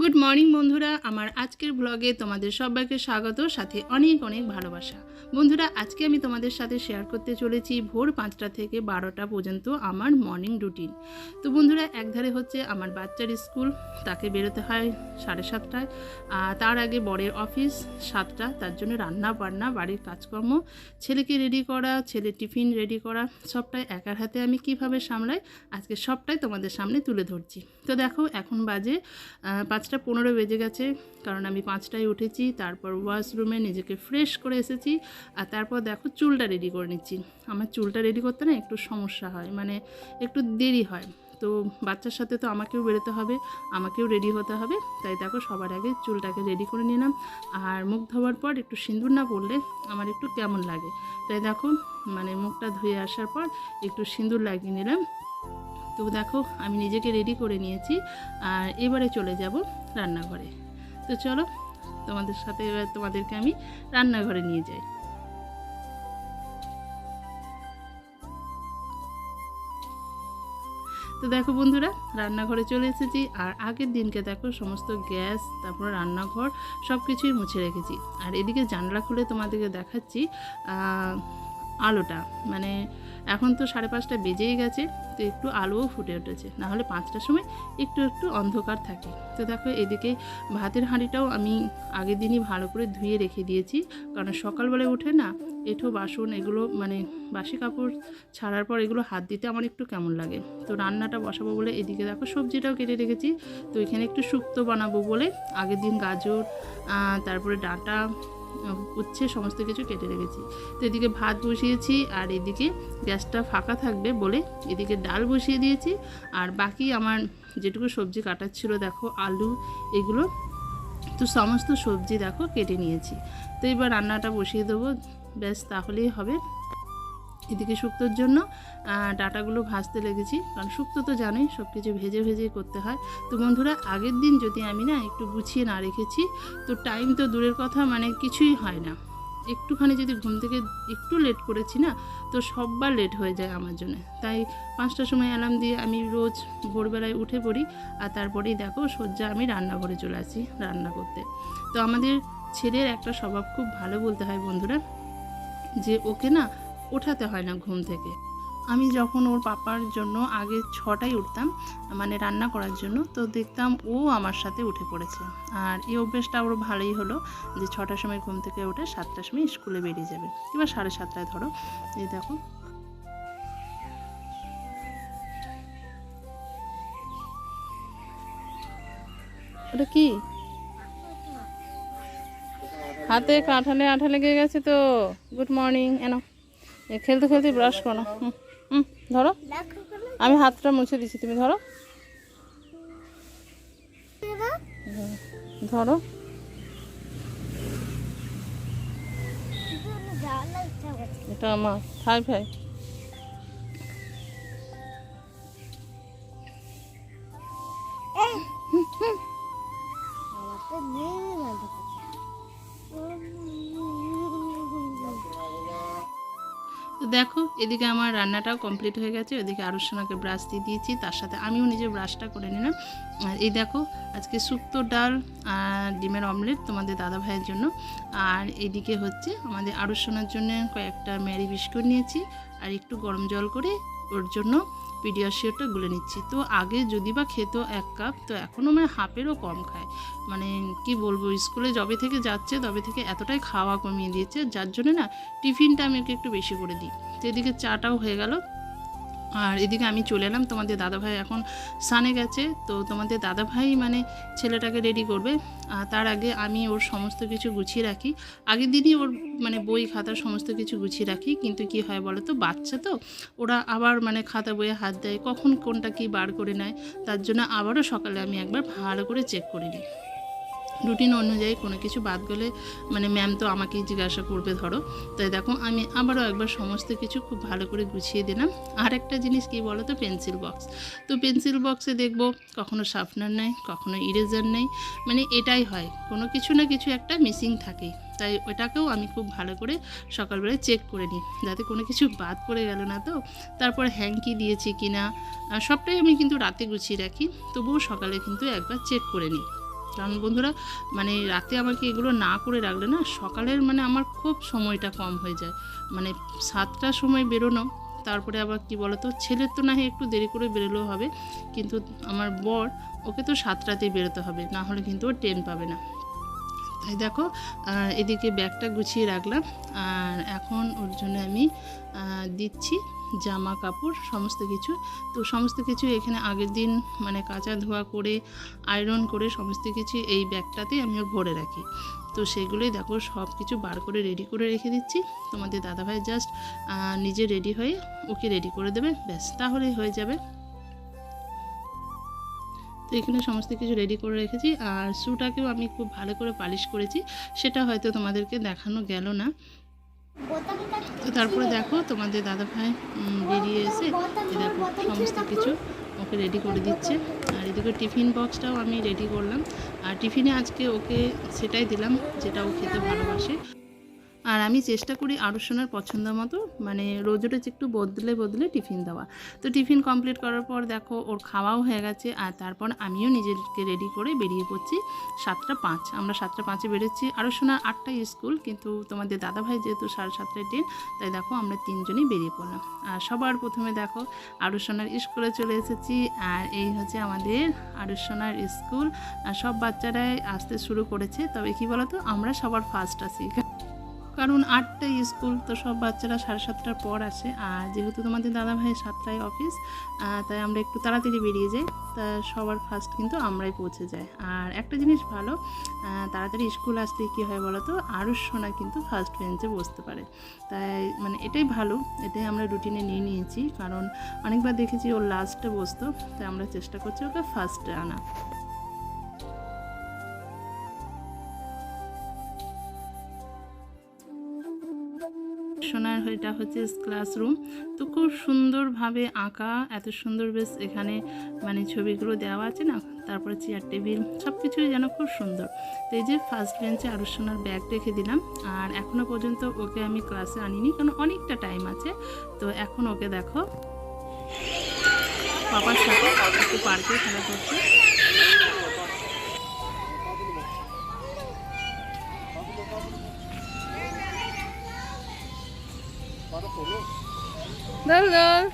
Good morning বন্ধুরা। আমার আজকের ব্লগে তোমাদের সবাইকে স্বাগত। সাথে অনেক অনেক ভালোবাসা। বন্ধুরা, আজকে আমি তোমাদের সাথে শেয়ার করতে চলেছি ভোর পাঁচটা থেকে বারোটা পর্যন্ত আমার মর্নিং রুটিন তো বন্ধুরা, একধারে হচ্ছে আমার বাচ্চার স্কুল তাকে বেরোতে হয় সাড়ে সাতটায়। তার আগে বরের অফিস সাতটা, তার জন্য রান্না বান্না, বাড়ির কাজকর্ম, ছেলেকে রেডি করা, ছেলে টিফিন রেডি করা, সবটাই একার হাতে আমি কীভাবে সামলাই, আজকে সবটাই তোমাদের সামনে তুলে ধরছি। তো দেখো, এখন বাজে পাঁচটা পনেরো বেজে গেছে, কারণ আমি পাঁচটায় উঠেছি, তারপর ওয়াশরুমে নিজেকে ফ্রেশ করে এসেছি। আর তারপর দেখো চুলটা রেডি করে নিচ্ছি। আমার চুলটা রেডি করতে না একটু সমস্যা হয় মানে একটু দেরি হয়। তো বাচ্চার সাথে তো আমাকেও বেরোতে হবে, আমাকেও রেডি হতে হবে। তাই দেখো সবার আগে চুলটাকে রেডি করে নিলাম। আর মুখ ধোয়ার পর একটু সিঁদুর না পড়লে আমার একটু কেমন লাগে? তাই দেখো মানে মুখটা ধুয়ে আসার পর একটু সিঁদুর লাগিয়ে নিলাম। তো দেখো আমি নিজেকে রেডি করে নিয়েছি আর এবারে চলে যাব রান্নাঘরে। তো চলো তোমাদের সাথে, তোমাদেরকে আমি রান্নাঘরে নিয়ে যাই। তো দেখো বন্ধুরা, রান্নাঘরে চলে এসেছি। আর আগের দিনকে দেখো সমস্ত গ্যাস, তারপর রান্নাঘর সব কিছুই মুছে রেখেছি। আর এদিকে জানলা খুলে তোমাদেরকে দেখাচ্ছি। আলোটা। মানে এখন তো সাড়ে পাঁচটা বেজেই গেছে, তো একটু আলোও ফুটে উঠেছে। নাহলে পাঁচটার সময় একটু একটু অন্ধকার থাকে। তো দেখো এদিকে ভাতের হাঁড়িটাও আমি আগের দিনই ভালো করে ধুয়ে রেখে দিয়েছি। কারণ সকালবেলায় উঠে না এঁঠো, বাসন এগুলো মানে বাসি কাপড় ছাড়ার পর এগুলো হাত দিতে আমার একটু কেমন লাগে। তো রান্নাটা বসাবো বলে এদিকে দেখো সবজিটাও কেটে রেখেছি। তো এখানে একটু শুক্তো বানাবো বলে। আগের দিন গাজর তারপরে ডাঁটা উচ্ছে সমস্ত কিছু কেটে রেখেছি। তো এদিকে ভাত বসিয়েছি আর এদিকে গ্যাসটা ফাঁকা থাকবে বলে এদিকে ডাল বসিয়ে দিয়েছি। আর বাকি আমার যেটুকু সবজি কাটার ছিল, দেখো, আলু, এগুলো তো সমস্ত সবজি, দেখো, কেটে নিয়েছি। তো এবার রান্নাটা বসিয়ে দেবো। ব্যাস, তাহলেই হবে। এদিকে শুক্তোর জন্য ডাটাগুলো ভাজতে লেগেছি। কারণ শুক্তো তো জানোই সব কিছু ভেজে ভেজে করতে হয়। তো বন্ধুরা, আগের দিন যদি আমি না একটু গুছিয়ে না রেখেছি, তো টাইম তো দূরের কথা মানে কিছুই হয় না। একটুখানি যদি ঘুম থেকে একটু লেট করেছি না, তো সববার লেট হয়ে যায় আমার জন্য। তাই পাঁচটার সময় অ্যালার্ম দিয়ে আমি রোজ ভোরবেলায় উঠে পড়ি, আর তারপরেই দেখো সজ্জা আমি রান্নাঘরে চলে আসি রান্না করতে। তো আমাদের ছেলের একটা স্বভাব খুব ভালো বলতে হয় বন্ধুরা, যে ওকে না ওঠাতে হয় না ঘুম থেকে। আমি যখন ওর পাপার জন্য আগে ছটায় উঠতাম মানে রান্না করার জন্য, তো দেখতাম ও আমার সাথে উঠে পড়েছে। আর এই অভ্যেসটা ওর ভালোই হলো যে ছটার সময় ঘুম থেকে উঠে সাতটার সময় স্কুলে বেরিয়ে যাবে। এবার সাড়ে সাতটায় ধরো। এই দেখো। ওটা কি? হাতে আঠালে আঠা লেগে গেছে তো। গুড মর্নিং, এনো। খেলতে খেলতে ব্রাশ করো হুম হুম, ধরো। আমি হাতটা মুছে দিচ্ছি, তুমি ধরো। ধরো। এটা আমার। হাই, ভাই। এদিকে আমার রান্নাটাও কমপ্লিট হয়ে গেছে, ওদিকে সোনাকে ব্রাশ দিয়ে দিয়েছি, তার সাথে আমিও নিজে ব্রাশটা করে নিলাম। আর এই দেখো, আজকে শুক্তো ডাল আর ডিমের অমলেট তোমাদের দাদা ভাইয়ের জন্য। আর এদিকে হচ্ছে আমাদের আরুষণার জন্য কয়েকটা ম্যারি বিস্কুট নিয়েছি, আর একটু গরম জল করে ওর জন্য পিডিয়াশিওরটা গুলে নিচ্ছি। তো আগে যদি বা খেত এক কাপ, তো এখনও মানে হাফেরও কম খায়। মানে কি বলব, স্কুলে যবে থেকে যাচ্ছে, তবে থেকে এতটাই খাওয়া কমিয়ে দিয়েছে, যার জন্য না টিফিনটা আমি একটু বেশি করে দিই। তো এদিকে চাটাও হয়ে গেল। আর এদিকে আমি চলে এলাম, তোমাদের দাদাভাই এখন সানে গেছে। তো তোমাদের দাদাভাই মানে ছেলেটাকে রেডি করবে। আর তার আগে আমি ওর সমস্ত কিছু গুছিয়ে রাখি। আগের দিনই ওর মানে বই খাতা সমস্ত কিছু গুছিয়ে রাখি। কিন্তু কি হয় বলো তো বাচ্চা তো, ওরা আবার মানে খাতা বইয়ে হাত দেয়, কখন কোনটা কি বার করে নেয়, তার জন্য আবারও সকালে আমি একবার ভালো করে চেক করে নিই। রুটিন অনুযায়ী কোনো কিছু বাদ গেলে মানে ম্যাম তো আমাকেই জিজ্ঞাসা করবে ধরো। তাই দেখো, আমি আবারও একবার সমস্ত কিছু খুব ভালো করে গুছিয়ে দিলাম। আর একটা জিনিস কি বলো তো পেন্সিল বক্স তো পেন্সিল বক্সে দেখব, কখনো শার্পনার নেই, কখনো ইরেজার নেই। মানে এটাই হয়, কোনো কিছু না কিছু একটা মিসিং থাকেই। তাই ওটাকেও আমি খুব ভালো করে সকালবেলায় চেক করে নিই, যাতে কোনো কিছু বাদ পড়ে গেল না তো। তারপর হ্যাঙ্কি দিয়েছি কি না সবটাই আমি কিন্তু রাতে গুছিয়ে রাখি। তবুও সকালে কিন্তু একবার চেক করে নিই। কারণ বন্ধুরা মানে রাতে আমাকে এগুলো না করে রাখলে না, সকালের মানে আমার খুব সময়টা কম হয়ে যায়। মানে সাতটার সময় বেরোনো, তারপরে আবার কি বলতো, ছেলের তো না হয় একটু দেরি করে বেরোলেও হবে, কিন্তু আমার বর, ওকে তো সাতটাতেই বেরোতে হবে, না হলে কিন্তু ও ট্রেন পাবে না। তাই দেখো এদিকে ব্যাগটা গুছিয়ে রাখলাম। আর এখন ওর জন্য আমি দিচ্ছি জামা কাপড়, সমস্ত কিছু। তো সমস্ত কিছু এখানে আগের দিন মানে কাঁচা ধোয়া করে আয়রন করে সমস্ত কিছু এই ব্যাগটাতেই আমি ওর ভরে রাখি। তো সেগুলোই দেখো, সব কিছু বার করে রেডি করে রেখে দিচ্ছি। তোমাদের দাদাভাই জাস্ট নিজে রেডি হয়ে ওকে রেডি করে দেবে। ব্যাস, তাহলেই হয়ে যাবে। তো এখানে সমস্ত কিছু রেডি করে রেখেছি। আর শ্যুটাকেও আমি খুব ভালো করে পালিশ করেছি। সেটা হয়তো তোমাদেরকে দেখানো গেল না। তো তারপরে দেখো তোমাদের দাদাভাই উম, বেরিয়ে এসে দেখো সমস্ত কিছু ওকে রেডি করে দিচ্ছে। আর এদিকে টিফিন বক্সটাও আমি রেডি করলাম। আর টিফিনে আজকে ওকে সেটাই দিলাম যেটা ও খেতে ভালোবাসে। আর আমি চেষ্টা করি আরুষণার পছন্দ মতো মানে রোজ রোজ একটু বদলে বদলে টিফিন দেওয়া। তো টিফিন কমপ্লিট করার পর দেখো ওর খাওয়াও হয়ে গেছে, আর তারপর আমিও নিজেকে রেডি করে বেরিয়ে পড়ছি সাতটা পাঁচ। আমরা সাতটা পাঁচে বেরোচ্ছি। আরুষণার আটটায় স্কুল, কিন্তু তোমাদের দাদাভাই যেহেতু সাড়ে সাতটায় ট্রেন তাই দেখো আমরা তিনজনই বেরিয়ে পড়লাম। আর সবার প্রথমে দেখো আরুষণার স্কুলে চলে এসেছি, আর এই হচ্ছে আমাদের আরুষণার স্কুল। আর সব বাচ্চারাই আসতে শুরু করেছে, তবে কি বলতো, আমরা সবার ফার্স্ট আছি। কারণ আটটায় স্কুল তো সব বাচ্চারা সাড়ে সাতটার পর আসে। আর যেহেতু তোমাদের দাদা ভাইয়ের সাতটায় অফিস তাই আমরা একটু তাড়াতাড়ি বেরিয়ে যাই। তা সবার ফার্স্ট কিন্তু আমরাই পৌঁছে যাই। আর একটা জিনিস ভালো তাড়াতাড়ি স্কুল আসতে কী হয় বলো তো আরও সোনা কিন্তু ফার্স্ট বেঞ্চে বসতে পারে। তাই মানে এটাই ভালো, এটাই আমরা রুটিনে নিয়ে নিয়েছি। কারণ অনেকবার দেখেছি ওর লাস্টে বসতো, তাই আমরা চেষ্টা করছি ওকে ফার্স্টে আনা। এটা হচ্ছে ক্লাসরুম তো খুব সুন্দরভাবে আঁকা, এত সুন্দর বেশ এখানে মানে ছবিগুলো দেওয়া আছে না, তারপরে চেয়ার টেবিল সব কিছুই যেন খুব সুন্দর। তো এই যে ফার্স্ট বেঞ্চে আরও সোনার ব্যাগ রেখে দিলাম, আর এখনও পর্যন্ত ওকে আমি ক্লাসে আনিনি, কারণ অনেকটা টাইম আছে। তো এখন ওকে দেখো। পাপার সাথে পার্কে খেলা করছে। ধর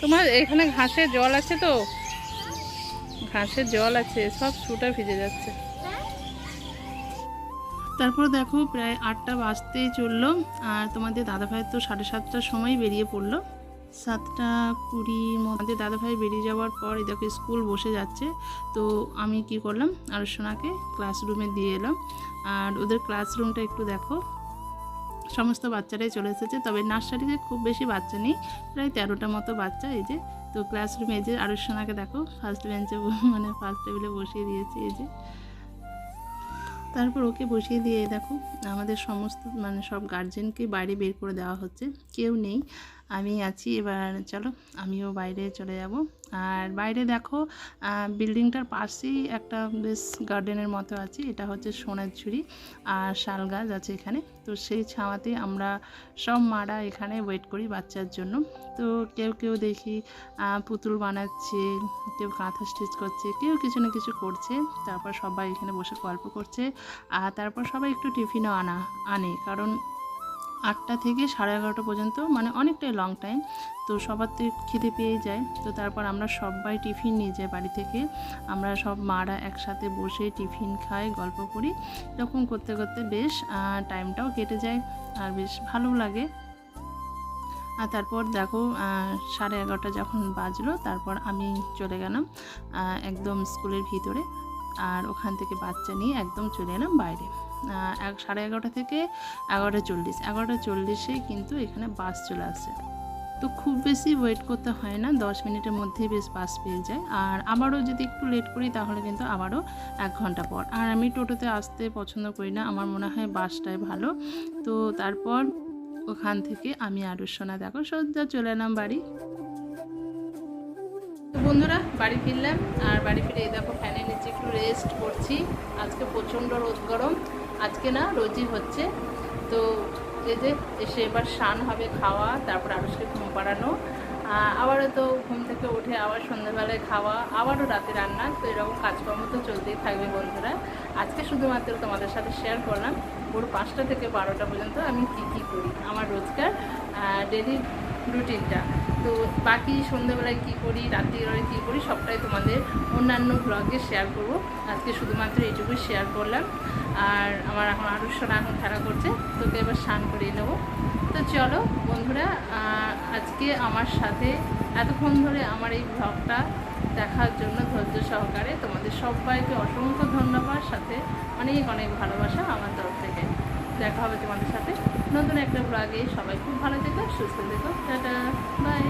তোমার এখানে ঘাসের জল আছে তো? ঘাসের জল আছে সব শুটা ভিজে যাচ্ছে। তারপর দেখো প্রায় আটটা বাজতেই চলল, আর তোমাদের দাদাভাই তো সাড়ে সাতটার সময় বেরিয়ে পড়ল। সাতটা কুড়ি আমাদের দাদাভাই বেরিয়ে যাওয়ার পর এই দেখো স্কুল বসে যাচ্ছে, তো আমি কি করলাম আর সোনাকে ক্লাসরুমে দিয়ে এলাম। আর ওদের ক্লাসরুমটা একটু দেখো, সমস্ত বাচ্চারাই চলে এসেছে, তবে নার্সারিতে খুব বেশি বাচ্চা নেই, প্রায় তেরোটা মতো বাচ্চা এই যে। তো ক্লাসরুমে এই যে আরুষ সোনাকে দেখো ফার্স্ট বেঞ্চে মানে ফার্স্ট টেবিলে বসিয়ে দিয়েছি এই যে। তারপর ওকে বসিয়ে দিয়ে দেখো, আমাদের সমস্ত মানে সব গার্জেনকে বাইরে বের করে দেওয়া হচ্ছে। কেউ নেই। আমি আছি, এবার চলো আমিও বাইরে চলে যাব। আর বাইরে দেখো বিল্ডিংটার পাশেই একটা বেশ গার্ডেনের মতো আছে, এটা হচ্ছে সোনার ঝুড়ি আর শাল গাছ আছে এখানে। তো সেই ছাওয়াতে আমরা সব মারা এখানে ওয়েট করি বাচ্চার জন্য। তো কেউ কেউ দেখি পুতুল বানাচ্ছে, কেউ কাঁথা স্টিচ করছে, কেউ কিছু না কিছু করছে। তারপর সবাই এখানে বসে গল্প করছে, আর তারপর সবাই একটু টিফিনও আনা, আনে। কারণ আটটা থেকে সাড়ে এগারোটা পর্যন্ত মানে অনেকটাই লং টাইম তো সবার তো খিদে পেয়ে যায়। তো তারপর আমরা সবাই টিফিন নিয়ে যাই বাড়ি থেকে। আমরা সব মারা একসাথে বসে টিফিন খাই, গল্প করি। এরকম করতে করতে বেশ টাইমটাও কেটে যায় আর বেশ ভালো লাগে। আর তারপর দেখো সাড়ে এগারোটা যখন বাজলো, তারপর আমি চলে গেলাম একদম স্কুলের ভিতরে। আর ওখান থেকে বাচ্চা নিয়ে একদম চলে এলাম বাইরে। এক সাড়ে এগারোটা থেকে এগারোটা চল্লিশ। এগারোটা চল্লিশে কিন্তু এখানে বাস চলে আসে। তো খুব বেশি ওয়েট করতে হয় না, দশ মিনিটের মধ্যেই বেশ বাস পেয়ে যায়। আর আবারও যদি একটু লেট করি, তাহলে কিন্তু আবারও এক ঘণ্টা পর। আর আমি টোটোতে আসতে পছন্দ করি না, আমার মনে হয় বাসটাই ভালো। তো তারপর ওখান থেকে আমি আরুর সোনা দেখো সজ্জা চলে এলাম বাড়ি। তো বন্ধুরা, বাড়ি ফিরলাম। আর বাড়ি ফিরে দেখো ফ্যানের নিচে একটু রেস্ট করছি। আজকে প্রচণ্ড রোদ গরম। আজকে না রোজই হচ্ছে। তো এই যে এসে এবার স্নান হবে, খাওয়া, তারপর আরুষকে ঘুম পাড়ানো। আবারও তো ঘুম থেকে উঠে আবার সন্ধ্যাবেলায় খাওয়া, আবারও রাতে রান্না। তো এরকম কাজকর্ম তো চলতেই থাকবে বন্ধুরা। আজকে শুধুমাত্র তোমাদের সাথে শেয়ার করলাম। ভোর পাঁচটা থেকে বারোটা পর্যন্ত আমি কী কী করি? আমার রোজকার ডেলি রুটিনটা তো বাকি সন্ধ্যেবেলায় কী করি, রাত্রিবেলায় কী করি, সবটাই তোমাদের অন্যান্য ব্লগে শেয়ার করব। আজকে শুধুমাত্র এইটুকুই শেয়ার করলাম। আর আমার এখন আরও সোনা এখন খেলা করছে, তোকে এবার স্নান করিয়ে নেব। তো চলো বন্ধুরা আজকে আমার সাথে এতক্ষণ ধরে আমার এই ব্লগটা দেখার জন্য ধৈর্য সহকারে তোমাদের সবাইকে অসংখ্য ধন্যবাদ, সাথে অনেক অনেক ভালোবাসা আমার তরফ থেকে। দেখা হবে তোমাদের সাথে। নতুন একটা ব্লগে সবাই খুব ভালো থেকো সুস্থ থেকো টাটা বাই